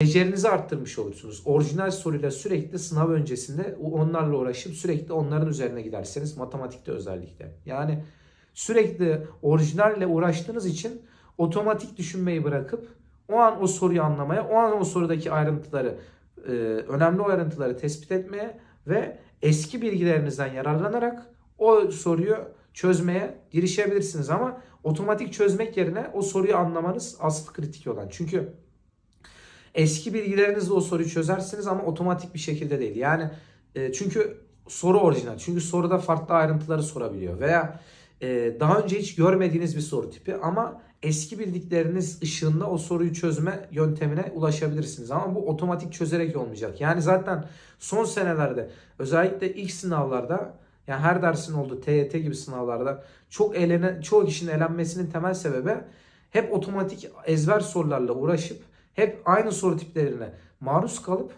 becerinizi arttırmış olursunuz. Orijinal soruyla sürekli sınav öncesinde onlarla uğraşıp sürekli onların üzerine giderseniz matematikte özellikle. Yani sürekli orijinalle uğraştığınız için otomatik düşünmeyi bırakıp o an o soruyu anlamaya, o an o sorudaki ayrıntıları, e, önemli ayrıntıları tespit etmeye ve eski bilgilerinizden yararlanarak o soruyu çözmeye girişebilirsiniz ama otomatik çözmek yerine o soruyu anlamanız asıl kritik olan. Çünkü eski bilgilerinizle o soruyu çözersiniz ama otomatik bir şekilde değil. Yani e, çünkü soru orijinal. Çünkü soruda farklı ayrıntıları sorabiliyor veya e, daha önce hiç görmediğiniz bir soru tipi ama eski bildikleriniz ışığında o soruyu çözme yöntemine ulaşabilirsiniz. Ama bu otomatik çözerek olmayacak. Yani zaten son senelerde özellikle ilk sınavlarda yani her dersin olduğu TYT gibi sınavlarda çok elene, çoğu kişinin elenmesinin temel sebebi hep otomatik ezber sorularla uğraşıp hep aynı soru tiplerine maruz kalıp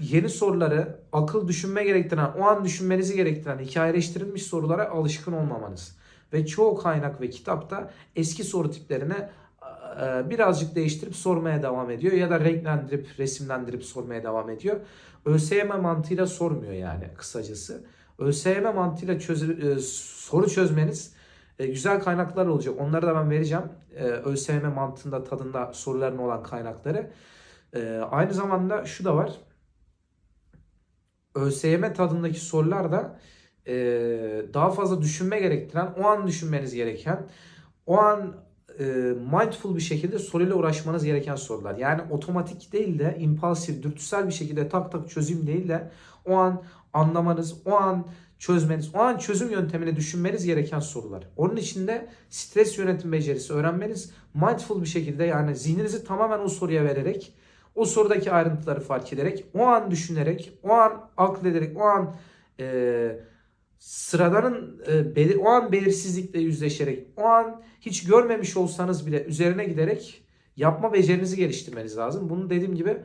yeni soruları akıl düşünme gerektiren, o an düşünmenizi gerektiren hikayeleştirilmiş sorulara alışkın olmamanız. Ve çoğu kaynak ve kitapta eski soru tiplerine e, birazcık değiştirip sormaya devam ediyor ya da renklendirip, resimlendirip sormaya devam ediyor. ÖSYM mantığıyla sormuyor yani kısacası. ÖSYM mantığıyla çöz, e, soru çözmeniz e, güzel kaynaklar olacak. Onları da ben vereceğim. E, ÖSYM mantığında tadında soruların olan kaynakları. E, aynı zamanda şu da var. ÖSYM tadındaki sorular da e, daha fazla düşünme gerektiren, o an düşünmeniz gereken, o an e, mindful bir şekilde soruyla uğraşmanız gereken sorular. Yani otomatik değil de impulsif, dürtüsel bir şekilde tak tak çözüm değil de o an anlamanız, o an çözmeniz, o an çözüm yöntemini düşünmeniz gereken sorular. Onun için de stres yönetim becerisi öğrenmeniz mindful bir şekilde yani zihninizi tamamen o soruya vererek, o sorudaki ayrıntıları fark ederek, o an düşünerek, o an aklederek, o an e, sıradanın e, o an belirsizlikle yüzleşerek, o an hiç görmemiş olsanız bile üzerine giderek yapma becerinizi geliştirmeniz lazım. Bunu dediğim gibi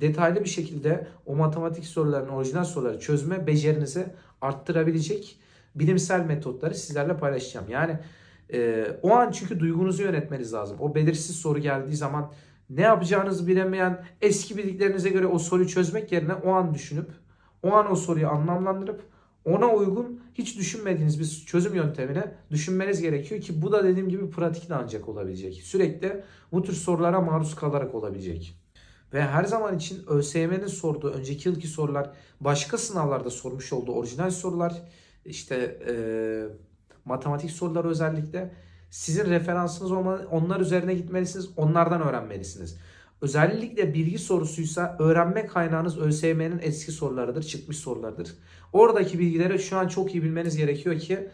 detaylı bir şekilde o matematik soruların orijinal soruları çözme becerinizi arttırabilecek bilimsel metotları sizlerle paylaşacağım. Yani e, o an çünkü duygunuzu yönetmeniz lazım. O belirsiz soru geldiği zaman ne yapacağınızı bilemeyen eski bildiklerinize göre o soruyu çözmek yerine o an düşünüp o an o soruyu anlamlandırıp ona uygun hiç düşünmediğiniz bir çözüm yöntemine düşünmeniz gerekiyor ki bu da dediğim gibi pratikle ancak olabilecek. Sürekli bu tür sorulara maruz kalarak olabilecek. Ve her zaman için ÖSYM'nin sorduğu önceki yılki sorular başka sınavlarda sormuş olduğu orijinal sorular işte e, matematik soruları özellikle sizin referansınız olmalı. Onlar üzerine gitmelisiniz. Onlardan öğrenmelisiniz. Özellikle bilgi sorusuysa öğrenme kaynağınız ÖSYM'nin eski sorularıdır, çıkmış sorulardır. Oradaki bilgileri şu an çok iyi bilmeniz gerekiyor ki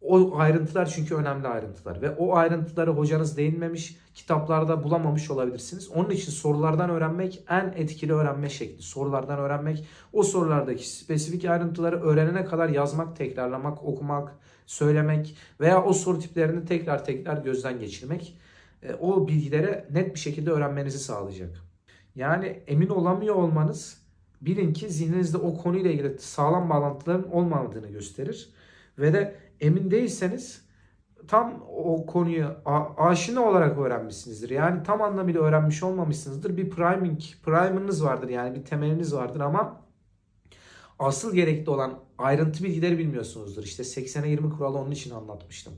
o ayrıntılar çünkü önemli ayrıntılar ve o ayrıntıları hocanız değinmemiş, kitaplarda bulamamış olabilirsiniz. Onun için sorulardan öğrenmek en etkili öğrenme şekli. Sorulardan öğrenmek, o sorulardaki spesifik ayrıntıları öğrenene kadar yazmak, tekrarlamak, okumak, söylemek veya o soru tiplerini tekrar tekrar gözden geçirmek o bilgileri net bir şekilde öğrenmenizi sağlayacak. Yani emin olamıyor olmanız bilin ki zihninizde o konuyla ilgili sağlam bağlantıların olmadığını gösterir. Ve de emin değilseniz tam o konuyu aşina olarak öğrenmişsinizdir. Yani tam anlamıyla öğrenmiş olmamışsınızdır. Bir priming, primer'ınız vardır yani bir temeliniz vardır ama asıl gerekli olan ayrıntı bilgileri bilmiyorsunuzdur. İşte 80'e 20 kuralı onun için anlatmıştım.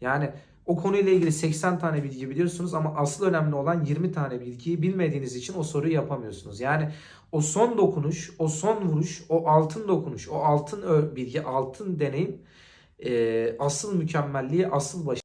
Yani o konuyla ilgili 80 tane bilgi biliyorsunuz ama asıl önemli olan 20 tane bilgiyi bilmediğiniz için o soruyu yapamıyorsunuz. Yani o son dokunuş, o son vuruş, o altın dokunuş, o altın bilgi, altın deneyim e, asıl mükemmelliği, asıl baş